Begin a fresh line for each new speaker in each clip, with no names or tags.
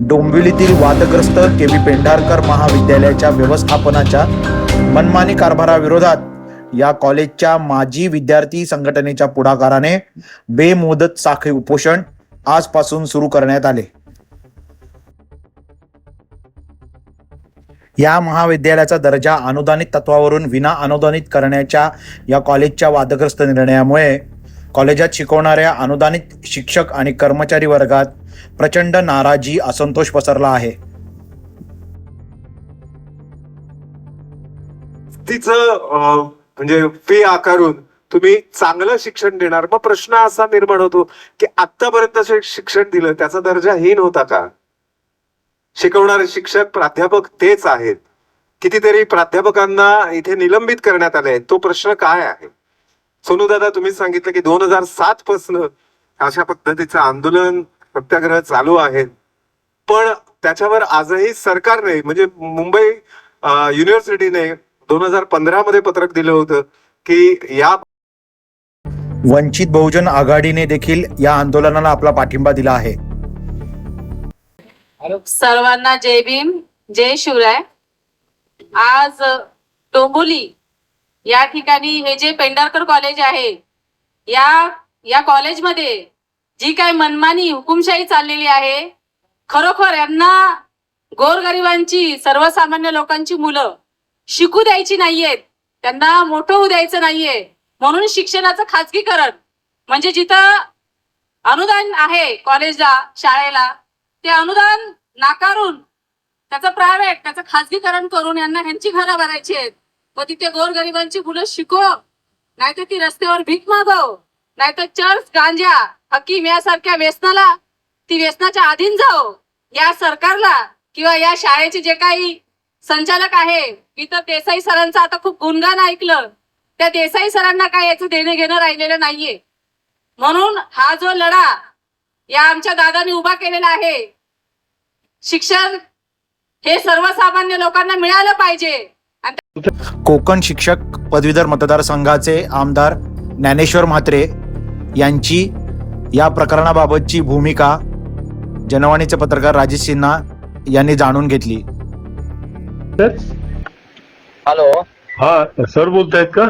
डोंबिवलीतील वादग्रस्त K V Pendharkar महाविद्यालयाच्या व्यवस्थापनाच्या मनमानी कारभाराविरोधात या कॉलेजच्या माजी विद्यार्थी संघटनेच्या पुढाकाराने बेमुदत साखळी उपोषण आजपासून सुरू करण्यात आले. या महाविद्यालयाचा दर्जा अनुदानित तत्वावरून विना अनुदानित करण्याच्या या कॉलेजच्या वादग्रस्त निर्णयामुळे कॉलेजात शिकवणाऱ्या अनुदानित शिक्षक आणि कर्मचारी वर्गात प्रचंड नाराजी असंतोष पसरला आहे.
तिचं म्हणजे फी आकारून तुम्ही चांगलं शिक्षण देणार. मग प्रश्न असा निर्माण होतो की आतापर्यंत शिक्षण दिलं त्याचा दर्जा हीन होता का? शिकवणारे शिक्षक प्राध्यापक तेच आहेत. कितीतरी प्राध्यापकांना इथे निलंबित करण्यात आले तो प्रश्न काय आहे? सोनू दादा तुम्ही सांगितलं की दोन हजार सात पासन अशा पद्धतीचं आंदोलन सत्याग्रह चालू आहेत. पण त्याच्यावर आजही सरकारने म्हणजे मुंबई युनिव्हर्सिटीने दोन हजार पंधरा मध्ये पत्रक दिलं होतं की या
वंचित बहुजन आघाडीने देखील या आंदोलनाला आपला पाठिंबा दिला आहे.
सर्वांना जय भीम जय शिवराय. आज डोंबोली या ठिकाणी हे जे पेंढारकर कॉलेज आहे या या कॉलेजमध्ये जी काय मनमानी हुकुमशाही चाललेली आहे खरोखर यांना गोरगरिबांची सर्वसामान्य लोकांची मुलं शिकू द्यायची नाहीयेत त्यांना मोठं होऊ द्यायचं नाहीये म्हणून शिक्षणाचं खाजगीकरण म्हणजे जिथं अनुदान आहे कॉलेजला शाळेला ते अनुदान नाकारून त्याचं प्रायव्हेट त्याचं खाजगीकरण करून यांना ह्यांची घरं भरायची आहेत. व तिथे गोरगरिबांची मुलं शिकव नाहीतर ती रस्त्यावर भीक मागव. नाहीतर चर्च गांजा हकीम यासारख्या व्यसनाला ती व्यसनाच्या अधीन जाओ. या सरकारला किंवा या शाळेचे जे काही संचालक आहे मी तर देसाई सरांचं आता खूप गुणगान ऐकलं. त्या देसाई सरांना काय याचं देणं घेणं राहिलेलं नाहीये. म्हणून हा जो लढा या आमच्या दादाने उभा केलेला आहे शिक्षण हे सर्वसामान्य लोकांना मिळालं पाहिजे.
कोकण शिक्षक पदवीधर मतदारसंघाचे आमदार ज्ञानेश्वर म्हात्रे यांची या प्रकरणाबाबतची भूमिका जनवाणीचे पत्रकार राजेश सिन्हा यांनी जाणून घेतली.
हॅलो.
हा सर बोलतायत का?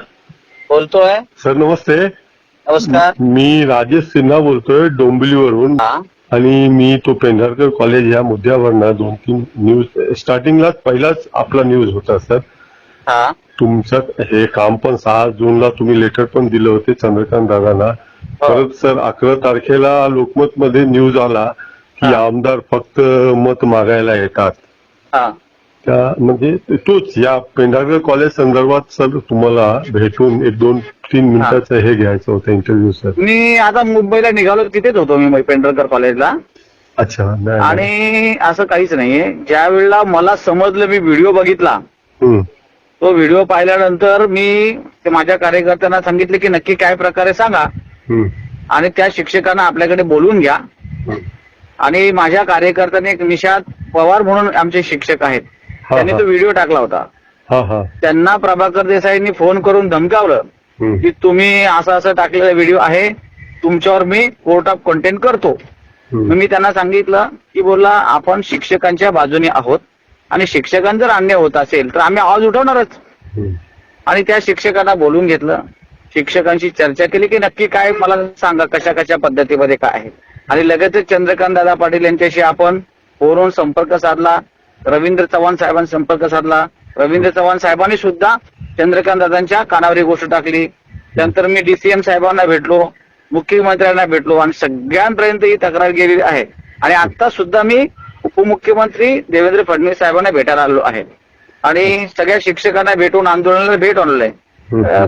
बोलतोय.
सर नमस्ते.
नमस्कार.
मी राजेश सिन्हा बोलतोय डोंबिवलीवरून.
हा.
आणि मी तो पेंढारकर कॉलेज या मुद्द्यावर ना दोन तीन न्यूज स्टार्टिंगलाच पहिलाच आपला न्यूज होता सर.
हा.
तुमचं हे काम पण सहा जूनला तुम्ही लेटर पण दिलं होते चंद्रकांत दादांना. परत सर अकरा तारखेला लोकमत मध्ये न्यूज आला की. आमदार फक्त मत मागायला येतात. त्या म्हणजे तोच या पेंढारकर कॉलेज संदर्भात सर तुम्हाला भेटून एक दोन तीन मिनिटाचं हे. घ्यायचं होतं इंटरव्ह्यू सर
मी आता मुंबईला निघालो तिथेच होतो मी पेंढरकर कॉलेजला
अच्छा
आणि असं काहीच नाहीये. ज्या वेळेला मला समजलं मी व्हिडिओ बघितला. तो व्हिडिओ पाहिल्यानंतर मी माझ्या कार्यकर्त्यांना सांगितले की नक्की काय प्रकारे सांगा. आणि त्या शिक्षकांना आपल्याकडे बोलवून घ्या. आणि माझ्या कार्यकर्त्याने एक निषाद पवार म्हणून आमचे शिक्षक आहेत. त्यांनी. तो व्हिडिओ टाकला होता.
हा हा.
त्यांना प्रभाकर देसाईंनी फोन करून धमकावलं की तुम्ही असं असं टाकलेला व्हिडिओ आहे. तुमच्यावर मी कोर्ट ऑफ कंटेंट करतो. मी त्यांना सांगितलं की बोलला आपण शिक्षकांच्या बाजूने आहोत. आणि शिक्षकांचा जर अन्याय होत असेल तर आम्ही आवाज उठवणारच. आणि त्या शिक्षकांना बोलून घेतलं. शिक्षकांशी चर्चा केली की नक्की काय मला सांगा कशा कशा पद्धतीमध्ये काय आहे? आणि लगेचच चंद्रकांत दादा पाटील यांच्याशी आपण फोनवरून संपर्क साधला रवींद्र चव्हाण साहेबांनी संपर्क साधला. रवींद्र चव्हाण साहेबांनी सुद्धा चंद्रकांत दादांच्या कानावर ही गोष्ट टाकली. त्यानंतर मी डीसीएम साहेबांना भेटलो मुख्यमंत्र्यांना भेटलो आणि सगळ्यांपर्यंत ही तक्रार गेलेली आहे. आणि आता सुद्धा मी उपमुख्यमंत्री देवेंद्र फडणवीस साहेबांना भेटायला आलो आहे. आणि सगळ्या शिक्षकांना भेटून आंदोलनाला भेट आणलंय.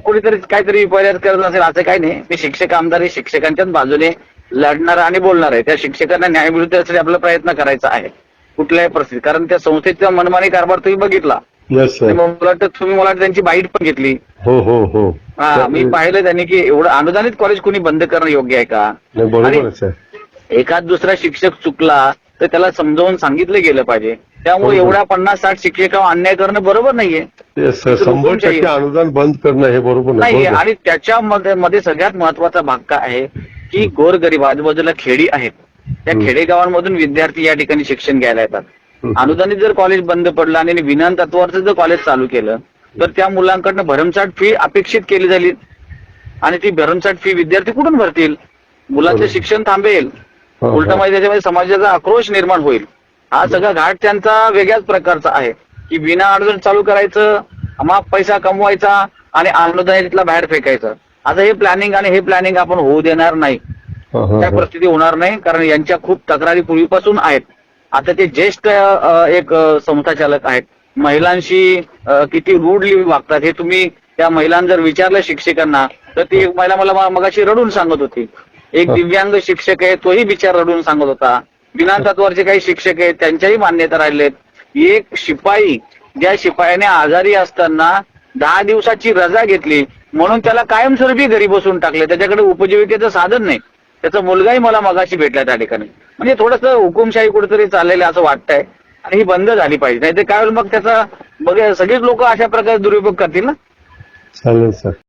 कुणीतरी काहीतरी विपर्यास करत असेल असं काही नाही. मी शिक्षक आमदार हे शिक्षकांच्याच बाजूने लढणार आणि बोलणार आहे त्या शिक्षकांना न्याय मिळू त्यासाठी आपला प्रयत्न करायचा आहे. कुठल्याही परिस्थितीत. कारण त्या संस्थेचा मनमानी कारभार तुम्ही बघितला.
येस
आणि
सर
मग मला वाटतं तुम्ही मला वाटतं त्यांची बाईट पण घेतली.
हो हो हो.
हा मी पाहिलं त्यांनी की एवढं अनुदानित कॉलेज कोणी बंद करणं योग्य आहे का?
नाही, बरोबर
आणि-
आहे सर
एखाद दुसरा शिक्षक चुकला तर त्याला समजावून सांगितलं गेलं पाहिजे. त्यामुळे. एवढ्या पन्नास साठ शिक्षकावर अन्याय करणं बरोबर नाहीये
शंभर टक्के अनुदान बंद करणं हे बरोबर नाही.
आणि त्याच्यामध्ये मध्ये सगळ्यात महत्त्वाचा भाग काय आहे की गोरगरीब आजूबाजूला खेडी आहेत त्या. खेडेगावांमधून विद्यार्थी या ठिकाणी शिक्षण घ्यायला येतात. अनुदानित जर कॉलेज बंद पडलं आणि विना तत्वावरचं जर कॉलेज चालू केलं तर त्या मुलांकडनं भरमसाठ फी अपेक्षित केली झाली आणि ती भरमसाठ फी विद्यार्थी कुठून भरतील मुलांचं. शिक्षण थांबेल
हा,
उलट
हा.
म्हणजे त्याच्यामध्ये समाजाचा आक्रोश निर्माण होईल हा सगळा घाट त्यांचा वेगळ्याच प्रकारचा आहे. की विना अडचण चालू करायचं माप पैसा कमवायचा आणि अनुदानितला बाहेर फेकायचं. आता हे प्लॅनिंग आणि हे प्लॅनिंग आपण होऊ देणार नाही.
हा, हा,
त्या
हा.
परिस्थिती होणार नाही कारण यांच्या खूप तक्रारी पूर्वीपासून आहेत. आता ते ज्येष्ठ एक अ, संस्थाचालक आहेत. महिलांशी किती रूडली वागतात हे तुम्ही त्या महिलांना जर विचारलं शिक्षकांना तर ती एक महिला मला मगाशी रडून सांगत होती. एक. दिव्यांग शिक्षक आहे तोही बिचार रडून सांगत होता. विना काही शिक्षक आहेत त्यांच्याही मान्यता राहिलेत. एक शिपाई ज्या शिपायाने आजारी असताना दहा दिवसाची रजा घेतली म्हणून त्याला कायमस्वरूपी घरी बसून टाकले. त्याच्याकडे उपजीविकेचं साधन नाही. त्याचा मुलगाही मला मगाशी भेटला त्या ठिकाणी. म्हणजे थोडस हुकुमशाही कुठेतरी चाललेलं असं वाटतंय. आणि ही बंद झाली पाहिजे. नाही तर काय होईल मग त्याचा बघ सगळीच लोक अशा प्रकारे दुरुपयोग करतील ना?
चालेल सर.